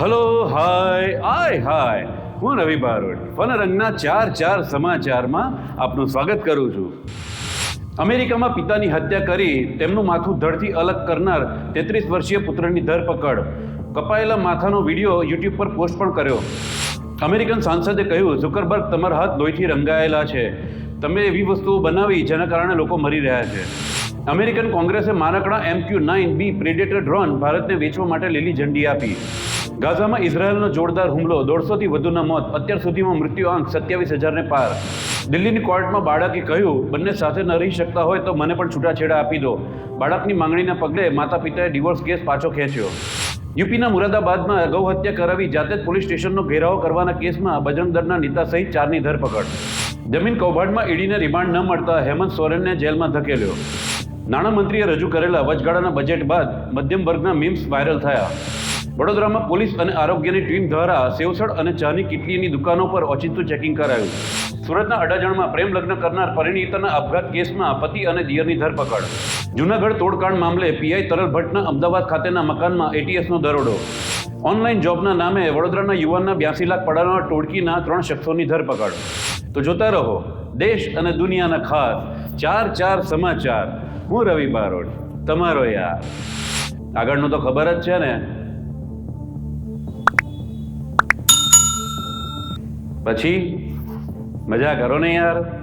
Hello hi આય હાય હું રવિ Barot fun રંગના ચાર ચાર સમાચારમાં આપનું સ્વાગત કરું છું. અમેરિકામાં પિતાની હત્યા કરી તેમનું માથું ધડથી અલગ કરનાર તેત્રીસ વર્ષીય પુત્રની ધરપકડ. કપાયેલા માથાનો વીડિયો યુટ્યુબ પર પોસ્ટ પણ કર્યો. અમેરિકન સાંસદે કહ્યું, ઝુકરબર્ગ તમારા હાથ લોહીથી રંગાયેલા છે. તમે એવી વસ્તુઓ બનાવી જેના કારણે લોકો મરી રહ્યા છે. અમેરિકન કોંગ્રેસે માનકડા MQ nine B predator drone ભારતને વેચવા માટે લીલી ઝંડી આપી. ગાઝામાં ઇઝરાયલનો જોરદાર હુમલો, દોઢસોથી વધુના મોત, અત્યાર સુધીમાં મૃત્યુ આંક સત્યાવીસ હજારને પાર. દિલ્હીની કોર્ટમાં બાળકે કહ્યું, બંને સાથે ન રહી શકતા હોય તો મને પણ છૂટાછેડા આપી દો. બાળકની માંગણીના પગલે માતા પિતાએ ડિવોર્સ કેસ પાછો ખેંચ્યો. યુપીના મુરાદાબાદમાં ગૌ હત્યા કરાવી જાતે જ પોલીસ સ્ટેશનનો ઘેરાવો કરવાના કેસમાં બજરંગ દળના નેતા સહિત ચારની ધરપકડ. જમીન કૌભાંડમાં ઈડીને રિમાન્ડ ન મળતા હેમંત સોરેનને જેલમાં ધકેલ્યો. નાણામંત્રીએ રજૂ કરેલા વચગાળાના બજેટ બાદ મધ્યમ વર્ગના મીમ્સ વાયરલ થયા. વડોદરામાં પોલીસ અને આરોગ્યની ટીમ દ્વારા સેવસળ અને ચાની કીટલીની દુકાનો પર ઓચિંતું ચેકિંગ કરાયું. સુરતના અડાજણમાં પ્રેમ લગ્ન કરનાર પરિણીતાના આપઘાત કેસમાં પતિ અને દિયરની ધરપકડ. જૂનાગઢ તોડકાંડ મામલે પીઆઈ તરલ ભટ્ટના અમદાવાદ ખાતેના મકાનમાં એટીએસનો દરોડો. ઓનલાઈન જોબના નામે વડોદરાના યુવાનના બ્યાસી લાખ પડાવનાર ટોળકીના ત્રણ શખ્સોની ધરપકડ. તો જોતા રહો, દેશ અને દુનિયાના ખાસ ચાર ચાર સમાચાર. હું રવિ બારોટ. તમારો યાર. આગળનું તો ખબર જ છે ને. પછી? મજા કરો ને યાર?